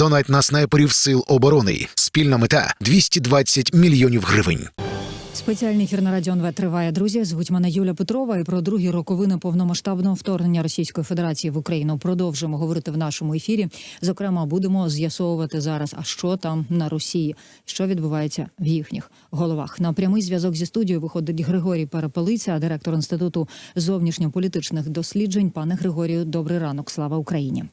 Донать на снайперів сил оборони. Спільна мета 220 мільйонів гривень. Спеціальний ефір на радіо НВ триває. Друзі, звуть мене Юля Петрова. І про другі роковини повномасштабного вторгнення Російської Федерації в Україну продовжуємо говорити в нашому ефірі. Зокрема, будемо з'ясовувати зараз, а що там на Росії, що відбувається в їхніх головах. На прямий зв'язок зі студією виходить Григорій Перепелиця, директор інституту зовнішньополітичних досліджень. Пане Григорію, добрий ранок. Слава Україні.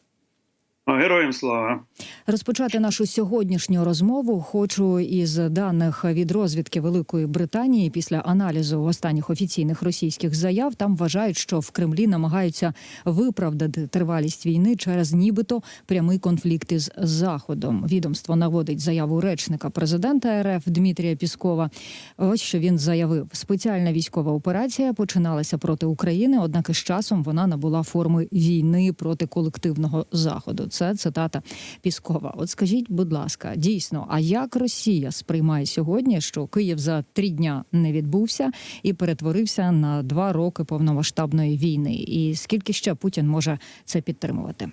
Героям слава. Розпочати нашу сьогоднішню розмову хочу із даних від розвідки Великої Британії після аналізу останніх офіційних російських заяв. Там вважають, що в Кремлі намагаються виправдати тривалість війни через нібито прямий конфлікт із Заходом. Відомство наводить заяву речника президента РФ Дмитрія Піскова. Ось що він заявив: спеціальна військова операція починалася проти України, однак із часом вона набула форми війни проти колективного заходу. Це цитата Піскова. От скажіть, будь ласка, дійсно, а як Росія сприймає сьогодні, що Київ за три дня не відбувся і перетворився на два роки повномасштабної війни? І скільки ще Путін може це підтримувати?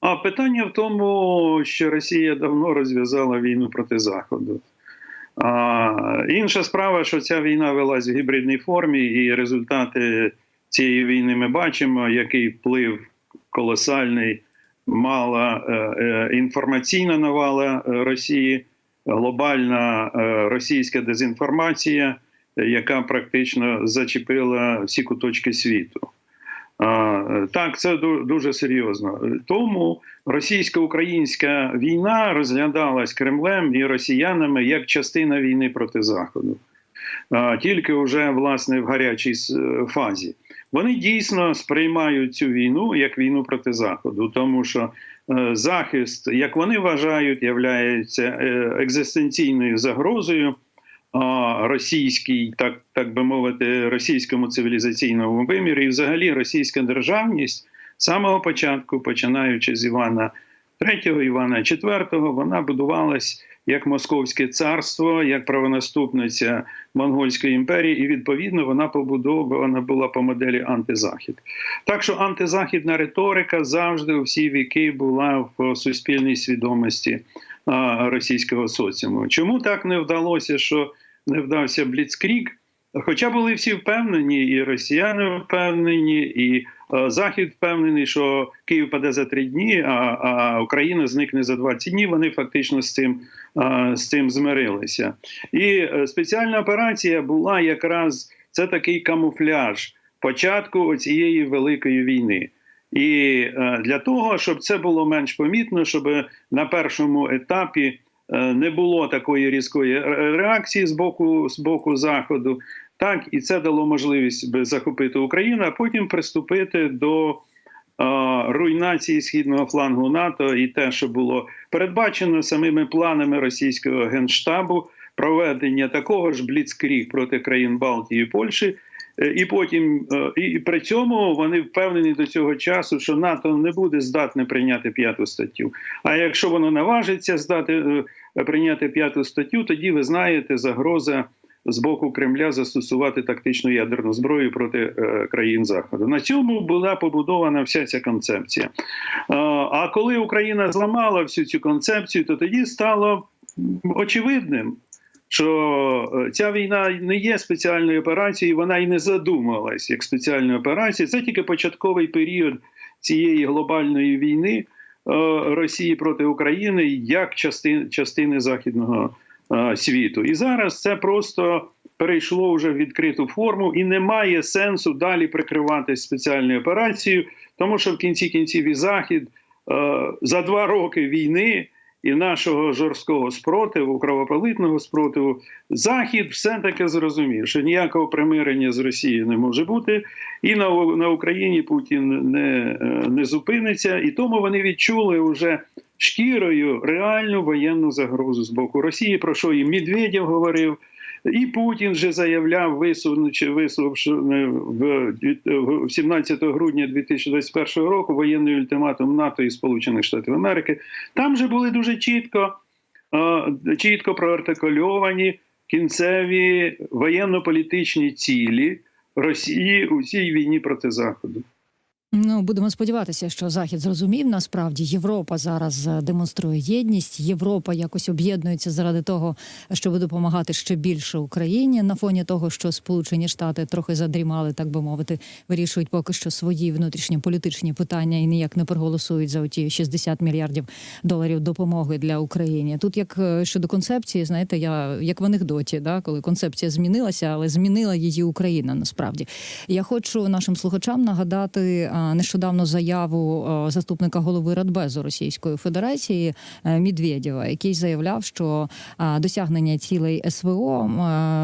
А питання в тому, що Росія давно розв'язала війну проти Заходу. А, Інша справа, що ця війна велась в гібридній формі, і результати цієї війни ми бачимо, який вплив колосальний мала е, е, інформаційна навала е, Росії, глобальна російська дезінформація, яка практично зачепила всі куточки світу. Так, це дуже серйозно. Тому російсько-українська війна розглядалась Кремлем і росіянами як частина війни проти Заходу, тільки вже власне в гарячій фазі. Вони дійсно сприймають цю війну як війну проти Заходу, тому що е, захист, як вони вважають, являється е, екзистенційною загрозою російській, так, так би мовити, російському цивілізаційному вимірі, і взагалі російська державність з самого початку, починаючи з Івана III, Івана IV, вона будувалась як Московське царство, як правонаступниця Монгольської імперії, і відповідно вона побудована була по моделі антизахід. Так що антизахідна риторика завжди у всі віки була в суспільній свідомості російського соціуму. Чому так не вдалося, що не вдався Бліцкрік? Хоча були всі впевнені, і росіяни впевнені, і Захід впевнений, що Київ паде за три дні, а, а Україна зникне за 20 днів. Вони фактично з цим, е, з цим змирилися. І е, спеціальна операція була якраз це такий камуфляж початку цієї великої війни. І е, для того, щоб це було менш помітно, щоб на першому етапі е, не було такої різкої реакції з боку, з боку Заходу, так і це дало можливість захопити Україну, а потім приступити до руйнації східного флангу НАТО і те, що було передбачено самими планами російського генштабу, проведення такого ж бліцкріг проти країн Балтії і Польщі. Е, І потім е, і при цьому вони впевнені до цього часу, що НАТО не буде здатне прийняти п'яту статтю. А якщо воно наважиться здати е, прийняти п'яту статтю, тоді ви знаєте загроза з боку Кремля застосувати тактичну ядерну зброю проти е, країн Заходу. На цьому була побудована вся ця концепція. Е, А коли Україна зламала всю цю концепцію, то тоді стало очевидним, що е, ця війна не є спеціальною операцією, вона і не задумалась як спеціальна операція. Це тільки початковий період цієї глобальної війни Росії проти України як частини, частини західного світу. І зараз це просто перейшло вже в відкриту форму, і немає сенсу далі прикриватись спеціальною операцією, тому що в кінці кінців і захід е, за два роки війни і нашого жорсткого спротиву, кровопролитного спротиву, Захід все-таки зрозумів, що ніякого примирення з Росією не може бути, і на, на Україні Путін не, е, не зупиниться, і тому вони відчули вже шкірою реальну воєнну загрозу з боку Росії, про що і Медведєв говорив. І Путін вже заявляв, висунувши висловивши в в 17 грудня 2021 року воєнний ультиматум НАТО і Сполучених Штатів Америки. Там же були дуже чітко, е, чітко проартикульовані кінцеві воєнно-політичні цілі Росії у цій війні проти Заходу. Ну будемо сподіватися, що захід зрозумів. Насправді Європа зараз е, демонструє єдність. Європа якось об'єднується заради того, щоб допомагати ще більше Україні на фоні того, що Сполучені Штати трохи задрімали, так би мовити, вирішують поки що свої внутрішньополітичні питання і ніяк не проголосують за оті 60 мільярдів доларів допомоги для України. Тут як е, щодо концепції, знаєте, я як в анекдоті, да, коли концепція змінилася, але змінила її Україна насправді. Я хочу нашим слухачам нагадати нещодавно заяву заступника голови Радбезу Російської Федерації е, Медведєва, який заявляв, що досягнення цілей СВО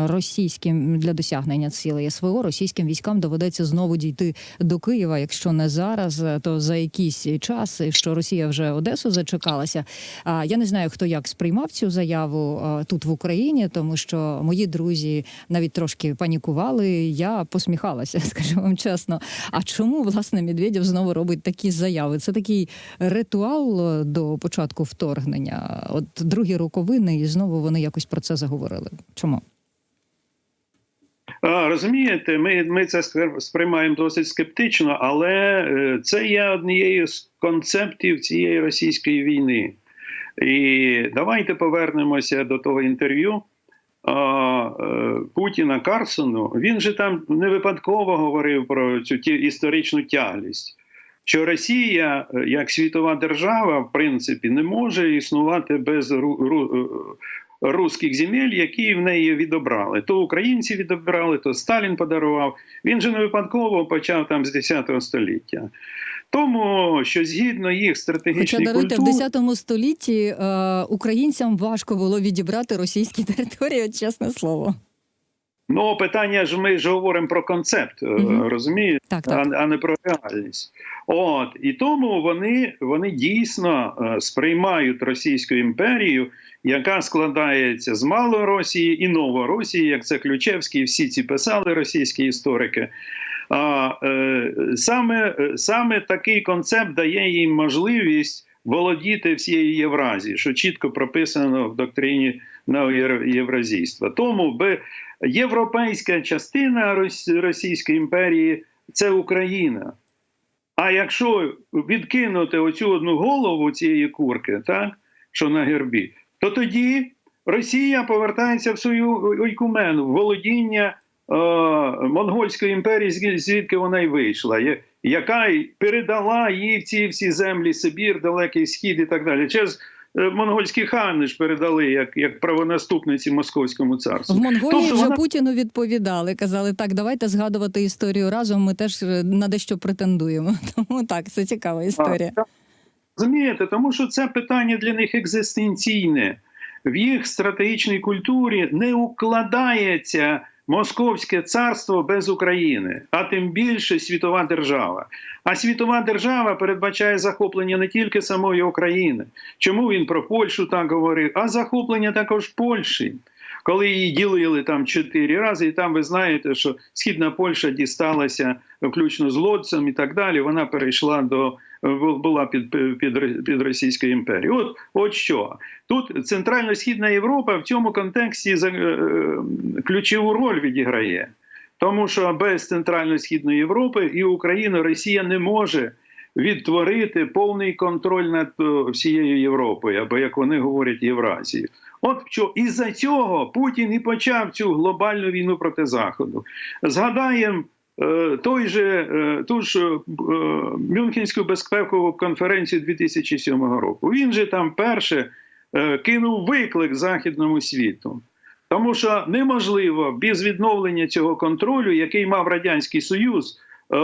російським для досягнення цілей СВО російським військам доведеться знову дійти до Києва. Якщо не зараз, е, то за якийсь час, що Росія вже Одесу зачекалася. Я не знаю, хто як сприймав цю заяву тут в Україні, тому що мої друзі навіть трошки панікували. Я посміхалася, скажу вам чесно. А чому власне Медведєв знову робить такі заяви? Це такий ритуал е, до початку вторгнення. От другі роковини, і знову вони якось про це заговорили. Чому? Розумієте, ми, ми це сприймаємо досить скептично, але е, це є однією з концептів цієї російської війни. І давайте повернемося до того інтерв'ю Путіна Карсону. Він же там не випадково говорив про цю історичну тяглість. Що Росія, е, як світова держава, в принципі, не може існувати без е, руських земель, які в неї відобрали. То українці відобрали, то Сталін подарував. Він же не випадково почав там з 10 століття. Тому що згідно їх Хоча стратегічної даруйте в культури, 10 столітті е, українцям важко було відібрати російські території, чесне слово. Ну питання ж ми ж говоримо про концепт, е, Мгм. розумієте? Так, так. а, а не про реальність. От і тому вони, вони дійсно е, сприймають Російську імперію, яка складається з Малоросії і Новоросії, як це Ключевський, всі ці писали російські історики. А, е, саме, е, саме такий концепт дає їм можливість володіти всією Євразією, що чітко прописано в доктрині євразійства. Тому би європейська частина Російської імперії це Україна. А якщо відкинути оцю одну голову цієї курки, так, що на гербі, то тоді Росія повертається в свою ойкумену, в володіння е, Монгольської імперії, звідки вона й вийшла, яка й передала їй ці всі землі, Сибір, Далекий Схід і так далі. Через монгольські хани ж передали як, як правонаступниці Московському царству. В Монголії Тобто вже вона- Путіну відповідали. Казали, так, давайте згадувати історію разом. Ми теж е, на дещо претендуємо. Тому так, це цікава історія. Розумієте, тому що це питання для них екзистенційне. В їх стратегічній культурі не укладається Московське царство без України, а тим більше світова держава. А світова держава передбачає захоплення не тільки самої України. Чому він про Польщу так говорив, а захоплення також Польщі. Коли її ділили там чотири рази, і там ви знаєте, що східна Польща дісталася включно з Лодцем і так далі. Вона перейшла до була під, під, під Російською імперією. От, от що тут Центрально-Східна Європа в цьому контексті за- е, ключову роль відіграє. Тому що без Центрально-Східної Європи і Україна, Росія не може відтворити повний контроль над е, всією Європою, або як вони говорять, Євразією. От що із-за цього Путін і почав цю глобальну війну проти Заходу. Згадаємо той же е, ту ж е, Мюнхенську безпекову конференцію 2007 року. Він же там перше е, кинув виклик західному світу. Тому що неможливо без відновлення цього контролю, який мав Радянський Союз е,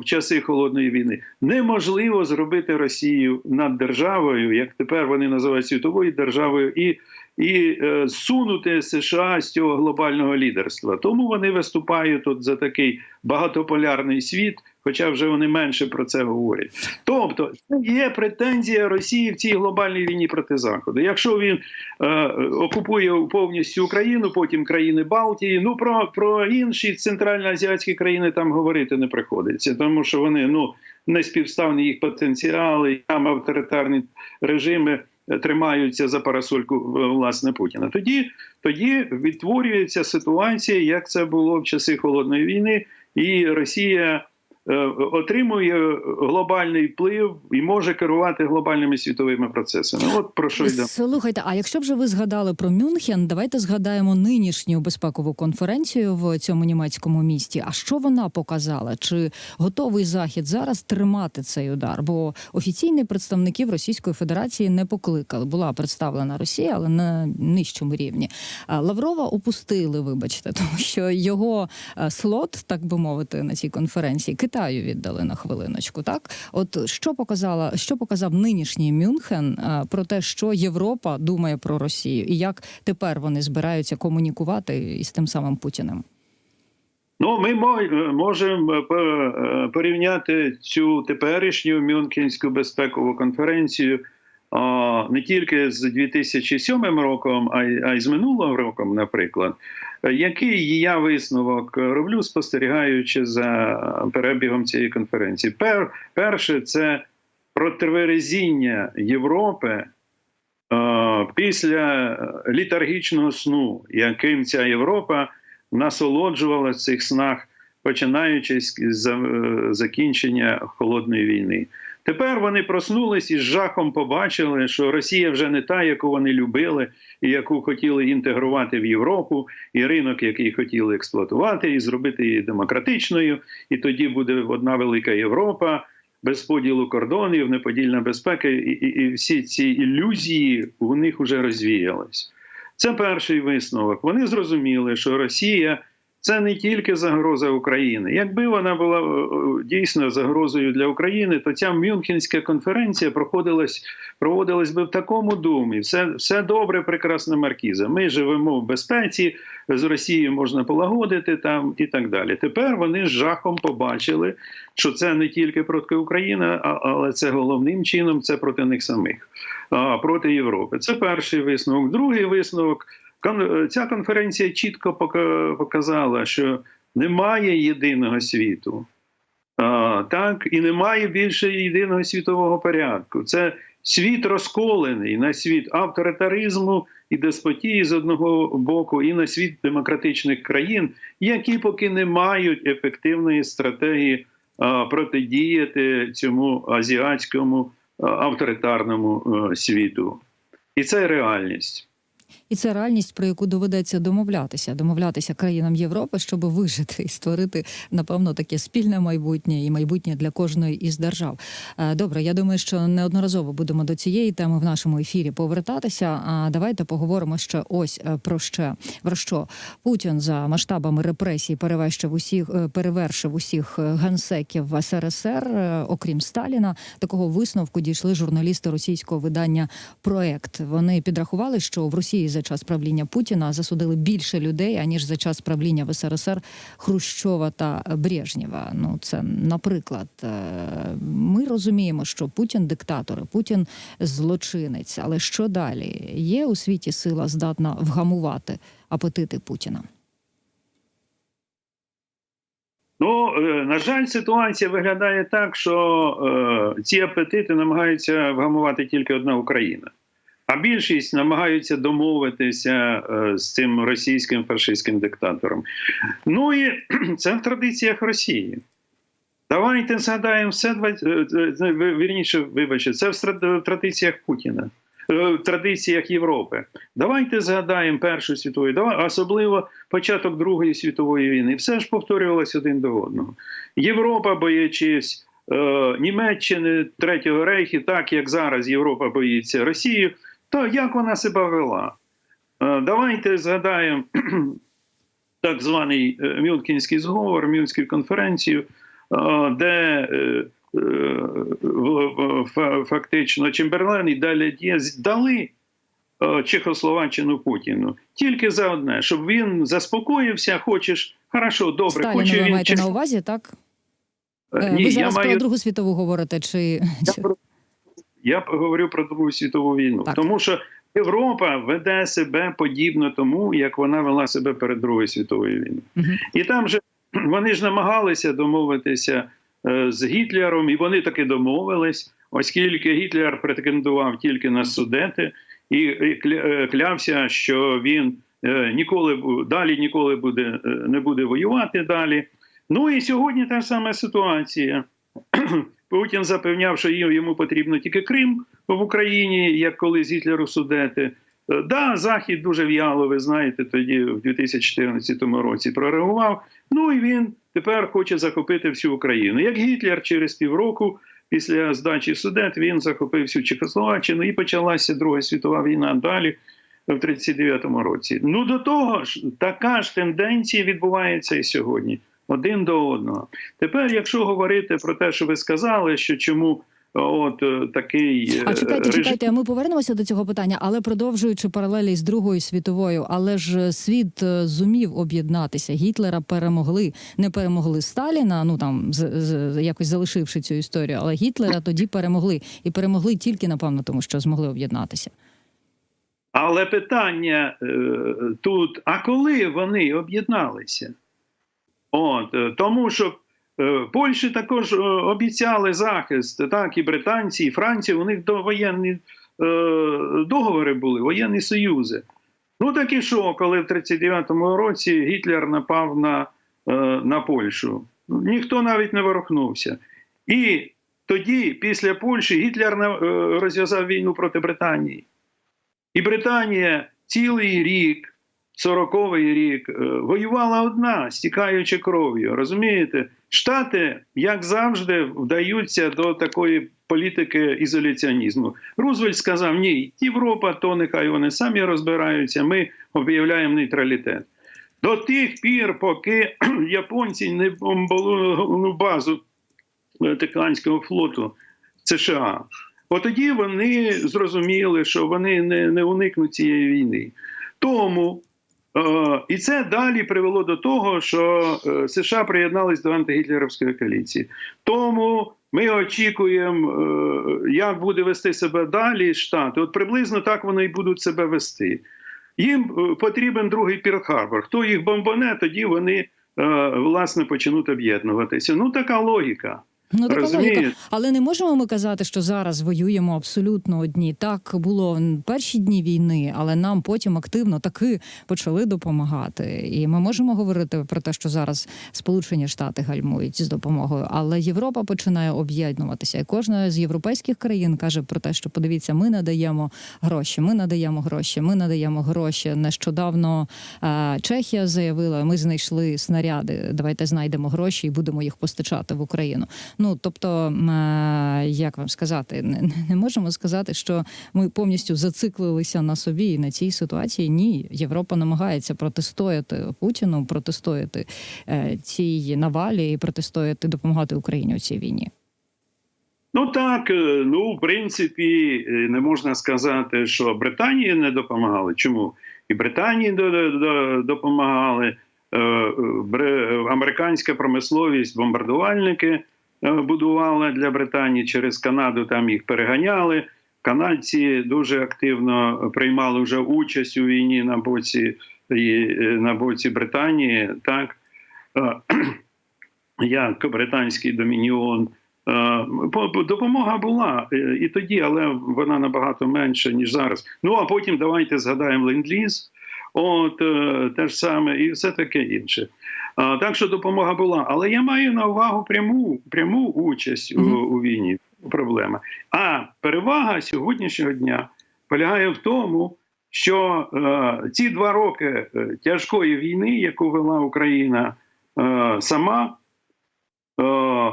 в часи холодної війни, неможливо зробити Росію над державою, як тепер вони називають світовою державою, і, і е, сунути США з цього глобального лідерства. Тому вони виступають тут за такий багатополярний світ, хоча вже вони менше про це говорять. Тобто, це є претензія Росії в цій глобальній війні проти Заходу. Якщо він е, окупує повністю Україну, потім країни Балтії. Ну про, про інші центральноазіатські країни там говорити не приходиться, тому що вони ну не співставні їх потенціали, там авторитарні режими тримаються за парасольку власне Путіна. Тоді, тоді відтворюється ситуація, як це було в часи холодної війни, і Росія. Е, отримує глобальний вплив і може керувати глобальними світовими процесами. От про що йде. Слухайте, а якщо вже ви згадали про Мюнхен, давайте згадаємо нинішню безпекову конференцію в цьому німецькому місті. А що вона показала? Чи готовий захід зараз тримати цей удар? Бо офіційні представників Російської Федерації не покликали. Була представлена Росія, але на нижчому рівні. Лаврова опустили, вибачте, тому що його е, слот, так би мовити, на цій конференції Китаю віддали на хвилиночку. Так, от що показала, що показав нинішній Мюнхен е, про те, що Європа думає про Росію, і як тепер вони збираються комунікувати із тим самим Путіним? Ну, ми е, можемо е, по- порівняти цю теперішню Мюнхенську безпекову конференцію а, не тільки з 2007 роком, а й, з минулого роком, наприклад. Який я висновок роблю, спостерігаючи за перебігом цієї конференції? Пер, перше, це протверезіння Європи е, після літаргічного сну, яким ця Європа насолоджувалася в цих снах, починаючи з е, закінчення холодної війни. Тепер вони проснулись і з жахом побачили, що Росія вже не та, яку вони любили, і яку хотіли інтегрувати в Європу, і ринок, який хотіли експлуатувати, і зробити її демократичною. І тоді буде одна велика Європа без поділу кордонів, неподільна безпека, і, і, і всі ці ілюзії у них вже розвіялись. Це перший висновок. Вони зрозуміли, що Росія це не тільки загроза України. Якби вона була е, е, дійсно загрозою для України, то ця Мюнхенська конференція проходилась, проводилась би в такому думі. Все, все добре, прекрасна маркіза. Ми живемо в безпеці, з Росією можна полагодити там і так далі. Тепер вони з жахом побачили, що це не тільки проти України, але це головним чином це проти них самих, проти Європи. Це перший висновок. Другий висновок. Кон- Ця конференція чітко показала, що немає єдиного світу. Так, і немає більше єдиного світового порядку. Це світ розколений на світ авторитаризму і деспотії з одного боку, і на світ демократичних країн, які поки не мають ефективної стратегії протидіяти цьому азіатському авторитарному а, світу. І це реальність. І це реальність, про яку доведеться домовлятися, домовлятися країнам Європи, щоб вижити і створити напевно таке спільне майбутнє і майбутнє для кожної із держав. Е, Добре, я думаю, що неодноразово будемо до цієї теми в нашому ефірі повертатися. А давайте поговоримо ще ось е, про ще про що Путін за масштабами репресій перевершив усіх, е, перевершив усіх генсеків СРСР, окрім Сталіна. Такого висновку дійшли журналісти російського видання Проект. Вони підрахували, що в Росії за час правління Путіна засудили більше людей аніж за час правління в СРСР Хрущова та Брежнєва. Ну це наприклад. Е, Ми розуміємо, що Путін диктатор, Путін злочинець. Але що далі? Є у світі сила здатна вгамувати апетити Путіна? Ну, е, на жаль, ситуація виглядає так, що е, ці апетити намагаються вгамувати тільки одна Україна. А більшість намагаються домовитися е, з цим російським фашистським диктатором. Ну і це в традиціях Росії. Давайте згадаємо все е, е, вірніше, вибачте, це в традиціях Путіна, в традиціях Європи. Давайте згадаємо Першу світову, особливо початок Другої світової війни. Все ж повторювалося один до одного. Європа, боячись Німеччини, Третього рейху, так як зараз Європа боїться Росії, то як вона себе вела? Е, давайте згадаємо так званий е, Мюнхенський зговор, Мюнхенську конференцію, е, де фактично Чемберлен і далі Дієз дали Чехословаччину Путіну тільки за одне, щоб він заспокоївся. Хочеш, хорошо, добре, Сталіна хочу ви він маєте на увазі, так? Ні, ви я зараз про Другу світову говорите, чи, я, про- я говорю про Другу світову війну, Так. тому що Європа веде себе подібно тому, як вона вела себе перед Другою світовою війною. Мгм. І там же вони ж намагалися домовитися е, з Гітлером, і вони таки домовились, оскільки Гітлер претендував тільки на судети і е, клявся, що він е, ніколи далі ніколи буде, не буде воювати далі. Ну і сьогодні та сама ситуація. Путін запевняв, що йому потрібно тільки Крим в Україні, як колись Гітлеру судети. Е, Да, Захід дуже в'яло, ви знаєте, тоді в 2014 році прореагував. Ну і він тепер хоче захопити всю Україну. Як Гітлер через півроку після здачі судет він захопив всю Чехословаччину і почалася Друга світова війна далі в 39-му році. Ну до того ж, така ж тенденція відбувається і сьогодні. Один до одного. Тепер, якщо говорити про те, що ви сказали, що чому от е, такий е, А чекайте, режим- чекайте, а ми повернемося до цього питання, але продовжуючи паралелі з Другою світовою, але ж світ е, зумів об'єднатися. Гітлера перемогли, не перемогли Сталіна. Ну там з, з якось залишивши цю історію, але Гітлера тоді перемогли і перемогли тільки напевно, тому що змогли об'єднатися. Але питання е, тут: а коли вони об'єдналися? От е, тому що е, Польщі також е, обіцяли захист, так і британці, і Франція. У них довоєнні договори були, воєнні союзи. Ну так і що, коли в 39-му році Гітлер напав на, на Польщу? Ніхто навіть не ворухнувся. І тоді, після Польщі, Гітлер розв'язав війну проти Британії. І Британія цілий рік, 40-й рік, е, воювала одна, стікаючи кров'ю. Розумієте? Штати, як завжди, вдаються до такої політики ізоляціонізму. Рузвельт сказав: ні, Європа, то нехай вони самі розбираються, ми об'являємо нейтралітет. До тих пір, поки японці не бомбили базу Тихоокеанського флоту США. От тоді вони зрозуміли, що вони не, не уникнуть цієї війни. Тому і це далі привело до того, що е, США приєднались до антигітлерівської коаліції. Тому ми очікуємо, е, як буде вести себе далі Штати. От приблизно так вони і будуть себе вести. Їм е, потрібен другий Пірл-Харбор. Хто їх бомбане, тоді вони е, власне почнуть об'єднуватися. Ну така логіка. Ну така Розумієте? логіка. Але не можемо ми казати, що зараз воюємо абсолютно одні. Так було перші дні війни, але нам потім активно таки почали допомагати. І ми можемо говорити про те, що зараз Сполучені Штати гальмують з допомогою, але Європа починає об'єднуватися. І кожна з європейських країн каже про те, що подивіться, ми надаємо гроші, ми надаємо гроші, ми надаємо гроші. Нещодавно е, Чехія заявила, ми знайшли снаряди. Давайте знайдемо гроші і будемо їх постачати в Україну. Ну тобто, е, як вам сказати, не, не- можемо сказати, що ми повністю зациклилися на собі і на цій ситуації. Ні, Європа намагається протистояти Путіну, протистояти е, цій навалі і протистояти допомагати Україні у цій війні. Ну так, е, ну в принципі, не можна сказати, що Британії не допомагали. Чому? І Британії до- до- до- допомагали. Американська промисловість, бомбардувальники будувала для Британії через Канаду. Там їх переганяли. Канадці дуже активно приймали вже участь у війні на боці е, на боці Британії. Так Е, як британський домініон. Е, по- по- Допомога була е, і тоді, але вона набагато менша, ніж зараз. Ну а потім давайте згадаємо ленд-ліз, от е, те ж саме, і все таке інше. Так що допомога була. Але я маю на увагу пряму, пряму участь у, у війні. Проблема. А перевага сьогоднішнього дня полягає в тому, що е, ці два роки е, тяжкої війни, яку вела Україна е, сама, е,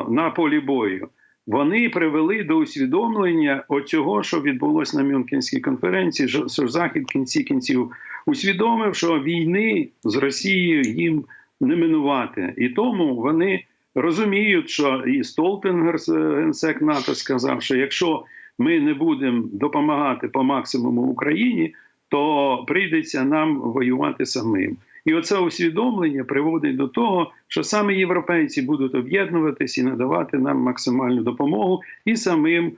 на полі бою, вони привели до усвідомлення оцього, що відбулося на Мюнхенській конференції, що що Захід в кінці кінців усвідомив, що війни з Росією їм не минувати. І тому вони розуміють, що і Столтенгер, генсек НАТО, сказав, що якщо ми не будемо допомагати по максимуму Україні, то прийдеться нам воювати самим. І оце усвідомлення приводить до того, що саме європейці будуть об'єднуватись і надавати нам максимальну допомогу, і самим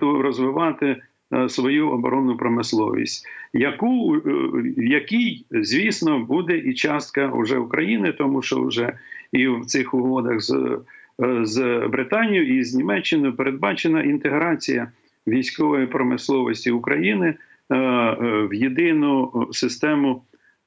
розвивати е, свою оборонну промисловість, яку е, в якій, звісно, буде і частка вже України, тому що вже і в цих угодах з, е, з Британією і з Німеччиною передбачена інтеграція військової промисловості України е, е, в єдину систему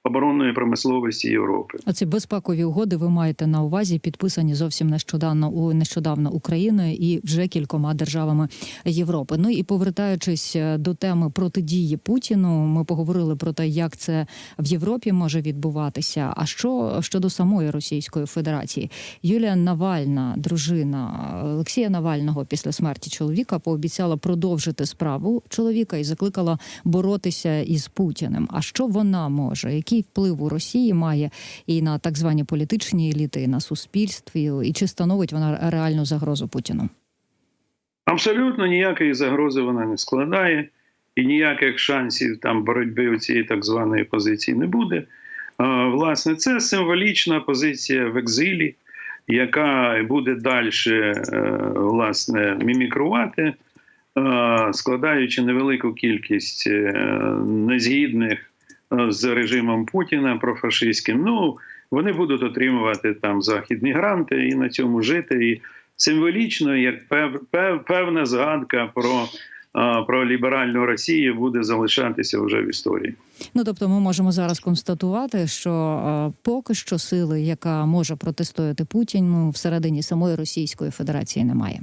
оборонної промисловості Європи. Оці безпекові угоди ви маєте на увазі, підписані зовсім нещодавно у нещодавно Україною і вже кількома державами Європи. Ну і повертаючись е, до теми протидії Путіну, ми поговорили про те, як це в Європі може відбуватися. А що щодо самої Російської Федерації, Юлія Навальна, дружина Олексія Навального, після смерті чоловіка, пообіцяла продовжити справу чоловіка і закликала боротися із Путіним. А що вона може? Який вплив у Росії має і на так звані політичні еліти, і на суспільстві, і чи становить вона реальну загрозу Путіну? Абсолютно ніякої загрози вона не складає, і ніяких шансів там боротьби у цієї так званої позиції не буде. Е, Власне, це символічна позиція в екзилі, яка буде далі власне мімікрувати, е, складаючи невелику кількість е, незгідних е, з режимом Путіна профашистським. Ну вони будуть отримувати там західні гранти і на цьому жити. І символічно, як пев, пев, певна згадка про, а, про ліберальну Росію буде залишатися вже в історії. Ну тобто, ми можемо зараз констатувати, що е, поки що сили, яка може протистояти Путіну всередині самої Російської Федерації, немає.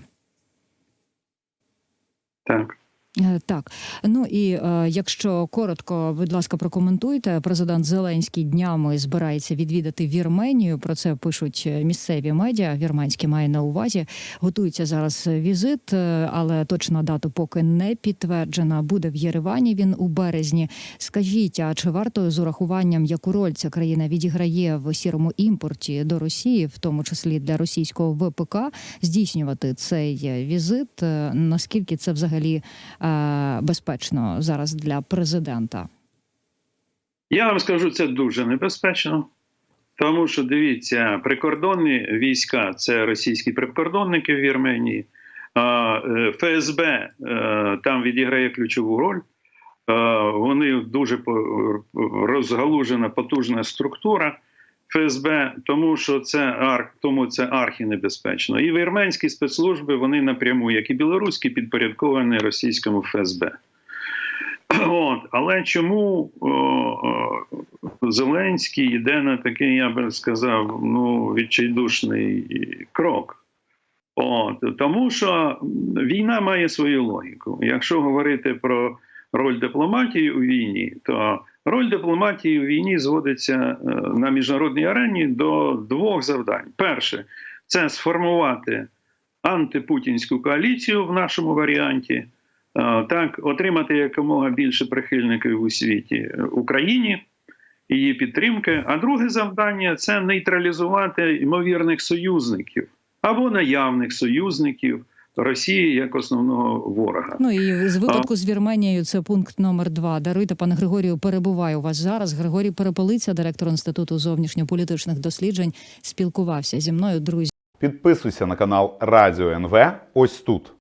Так. Е, Так, ну і е, якщо коротко, будь ласка, прокоментуйте. Президент Зеленський днями збирається відвідати Вірменію. Про це пишуть е, місцеві медіа. Вірменські має на увазі. Готується зараз візит, але точна дата поки не підтверджена. Буде в Єревані. Він у березні. Скажіть, а чи варто з урахуванням, яку роль ця країна відіграє в сірому імпорті до Росії, в тому числі для російського ВПК, здійснювати цей візит? Наскільки це взагалі? Е, безпечно зараз для президента? Я вам скажу, це дуже небезпечно. Тому що дивіться, прикордонні війська це російські прикордонники в Вірменії. Е, ФСБ е, там відіграє ключову роль. Вони дуже розгалужена потужна структура ФСБ, тому що це арх, тому це архінебезпечно. І вірменські спецслужби вони напряму, як і білоруські, підпорядковані російському ФСБ. От, але чому о, о, Зеленський йде на такий, я би сказав, ну, відчайдушний крок? От, тому що війна має свою логіку. Якщо говорити про роль дипломатії у війні, то роль дипломатії у війні зводиться е, на міжнародній арені до двох завдань: перше це сформувати антипутінську коаліцію в нашому варіанті. Е, Так, отримати якомога більше прихильників у світі е, Україні, її підтримки. А друге завдання це нейтралізувати ймовірних союзників або наявних союзників Росії як основного ворога. Ну і з випадку з Вірменією це пункт номер два. Даруйте, пане Григорію, перебуває у вас зараз. Григорій Переполиця, директор інституту зовнішньополітичних досліджень, спілкувався зі мною. Друзі. Підписуйся на канал Радіо НВ ось тут.